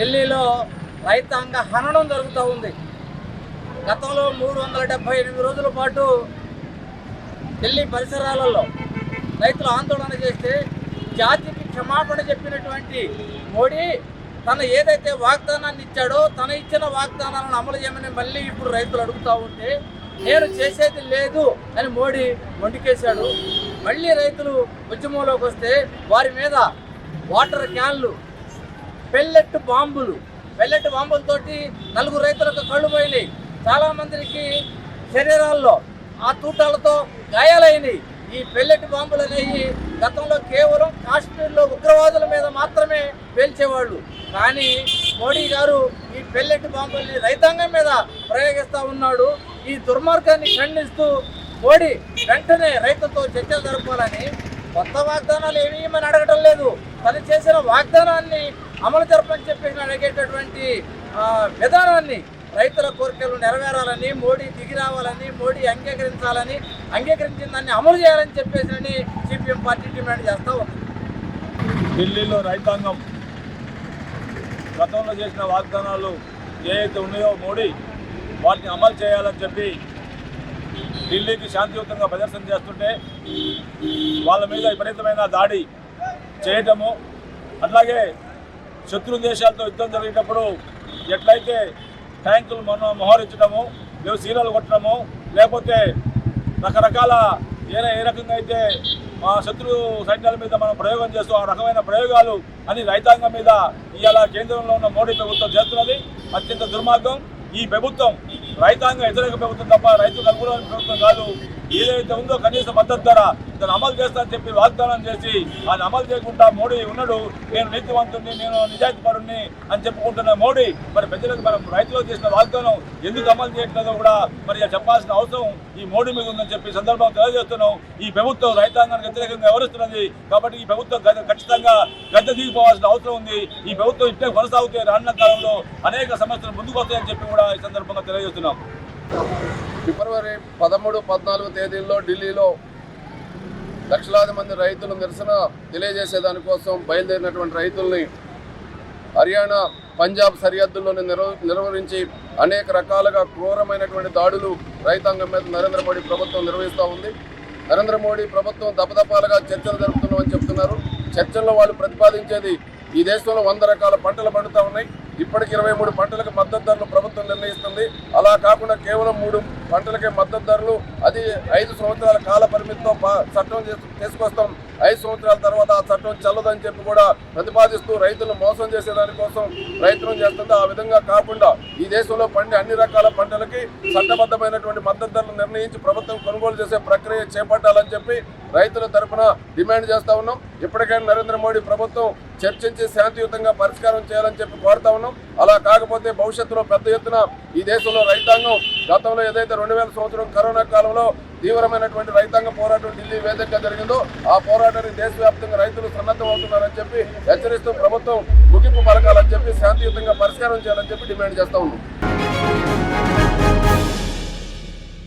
ఢిల్లీలో రైతాంగ హననం జరుగుతూ ఉంది. గతంలో మూడు వందల డెబ్బై ఎనిమిది రోజుల పాటు ఢిల్లీ పరిసరాలలో రైతులు ఆందోళన చేస్తే జాతికి క్షమాపణ చెప్పినటువంటి మోడీ తన ఏదైతే వాగ్దానాన్ని ఇచ్చాడో తన ఇచ్చిన వాగ్దానాలను అమలు చేయమని మళ్ళీ ఇప్పుడు రైతులు అడుగుతూ ఉంటే నేను చేసేది లేదు అని మోడీ వండికేశాడు మళ్ళీ రైతులు ఉద్యమంలోకి వస్తే వారి మీద వాటర్ క్యాన్లు పెల్లెట్ బాంబులు. పెల్లెట్ బాంబులతోటి నలుగురు రైతులకు కళ్ళు పోయినాయి. చాలా మందికి శరీరాల్లో ఆ తూటాలతో గాయాలైనవి ఈ పెల్లెట్ బాంబులు అనేవి గతంలో కేవలం కాశ్మీర్లో ఉగ్రవాదుల మీద మాత్రమే పేల్చేవాళ్ళు. కానీ మోడీ గారు ఈ పెల్లెట్ బాంబుల్ని రైతాంగం మీద ప్రయోగిస్తూ ఉన్నాడు. ఈ దుర్మార్గాన్ని ఖండిస్తూ మోడీ వెంటనే రైతులతో చర్చలు జరపాలని కొత్త వాగ్దానాలు ఏమీ అడగడం లేదు. తను చేసిన వాగ్దానాన్ని అమలు జరపని చెప్పేసి అడిగేటటువంటి విధానాన్ని రైతుల కోరికలు నెరవేరాలని మోడీ దిగి రావాలని మోడీ అంగీకరించాలని అంగీకరించిన దాన్ని అమలు చేయాలని చెప్పేసి సిపిఎం పార్టీ డిమాండ్ చేస్తూ ఉంది. ఢిల్లీలో రైతాంగం గతంలో చేసిన వాగ్దానాలు ఏవైతే ఉన్నాయో మోడీ వాటిని అమలు చేయాలని చెప్పి ఢిల్లీకి శాంతియుతంగా ప్రదర్శన చేస్తుంటే వాళ్ళ మీద విపరీతమైన దాడి చేయటము అట్లాగే శత్రు దేశాలతో యుద్ధం జరిగేటప్పుడు ఎట్లయితే ట్యాంకులు మనం మోహరించడము లేవు సీరాలు కొట్టడము లేకపోతే రకరకాల ఏ ఏ రకంగా అయితే మా శత్రు సైన్యాల మీద మనం ప్రయోగం చేస్తూ ఆ రకమైన ప్రయోగాలు అని రైతాంగం మీద ఇవాళ కేంద్రంలో ఉన్న మోడీ ప్రభుత్వం చేస్తున్నది. అత్యంత దుర్మార్గం. ఈ ప్రభుత్వం రైతాంగం వ్యతిరేక ప్రభుత్వం తప్ప రైతులకు అనుకూలమైన ప్రభుత్వం కాదు. ఏదైతే ఉందో కనీస మద్దతు ధర దాన్ని అమలు చేస్తానని చెప్పి వాగ్దానం చేసి అది అమలు చేయకుండా మోడీ ఉన్నాడు. నేను నీతివంతుడిని నేను నిజాయితీపరుణ్ణి అని చెప్పుకుంటున్న మోడీ మరి ప్రజలకు మనం రైతులకు చేసిన వాగ్దానం ఎందుకు అమలు చేయట్లేదో కూడా మరి చెప్పాల్సిన అవసరం ఈ మోడీ మీద ఉందని చెప్పి సందర్భం తెలియజేస్తున్నాం. ఈ ప్రభుత్వం రైతాంగానికి వ్యతిరేకంగా వ్యవహరిస్తున్నది. కాబట్టి ఈ ప్రభుత్వం ఖచ్చితంగా గద్దె దిగిపోవాల్సిన అవసరం ఉంది. ఈ ప్రభుత్వం ఇట్టే కొనసాగుతే రానున్న కాలంలో అనేక సమస్యలు ముందుకు వస్తాయని చెప్పి కూడా ఈ సందర్భంగా తెలియజేస్తున్నాం. ఫిబ్రవరి పదమూడు పద్నాలుగు తేదీల్లో ఢిల్లీలో లక్షలాది మంది రైతులు నిరసన తెలియజేసే దానికోసం బయలుదేరినటువంటి రైతుల్ని హర్యానా పంజాబ్ సరిహద్దుల్లోని నిర్వ నిర్వహించి అనేక రకాలుగా క్రూరమైనటువంటి దాడులు రైతాంగం మీద నరేంద్ర మోడీ ప్రభుత్వం నిర్వహిస్తూ ఉంది. నరేంద్ర మోడీ ప్రభుత్వం దపదపాలుగా చర్చలు జరుపుతున్నామని చెప్తున్నారు. చర్చల్లో వాళ్ళు ప్రతిపాదించేది ఈ దేశంలో వంద రకాల పంటలు పండుతూ ఉన్నాయి. ఇప్పటికి ఇరవై మూడు పంటలకు మద్దతు ధరలు ప్రభుత్వం నిర్ణయిస్తుంది. అలా కాకుండా కేవలం మూడు పంటలకే మద్దతు ధరలు అది ఐదు సంవత్సరాల కాల పరిమితితో చట్టం చేసు- తీసుకొస్తాం. ఐదు సంవత్సరాల తర్వాత ఆ చట్టం చల్లదని చెప్పి కూడా ప్రతిపాదిస్తూ రైతులను మోసం చేసే దానికోసం ప్రయత్నం చేస్తుంది. ఆ విధంగా కాకుండా ఈ దేశంలో పండే అన్ని రకాల పంటలకి చట్టబద్ధమైనటువంటి మద్దతు ధరలు నిర్ణయించి ప్రభుత్వం కొనుగోలు చేసే ప్రక్రియ చేపట్టాలని చెప్పి రైతుల తరఫున డిమాండ్ చేస్తా ఉన్నాం. ఇప్పటికైనా నరేంద్ర మోడీ ప్రభుత్వం చర్చించి శాంతియుతంగా పరిష్కారం చేయాలని చెప్పి కోరుతా ఉన్నాం. అలా కాకపోతే భవిష్యత్తులో పెద్ద ఎత్తున ఈ దేశంలో రైతాంగం గతంలో ఏదైతే రెండు వేల సంవత్సరం కరోనా కాలంలో తీవ్రమైనటువంటి రైతాంగ పోరాటం ఢిల్లీ వేదికగా జరిగిందో ఆ పోరాటానికి దేశవ్యాప్తంగా రైతులు సన్నద్ధం అవుతున్నారని చెప్పి హెచ్చరిస్తూ ప్రభుత్వం ముగింపు పలకాలని చెప్పి శాంతియుతంగా పరిష్కారం చేయాలని చెప్పి డిమాండ్ చేస్తా ఉన్నాం.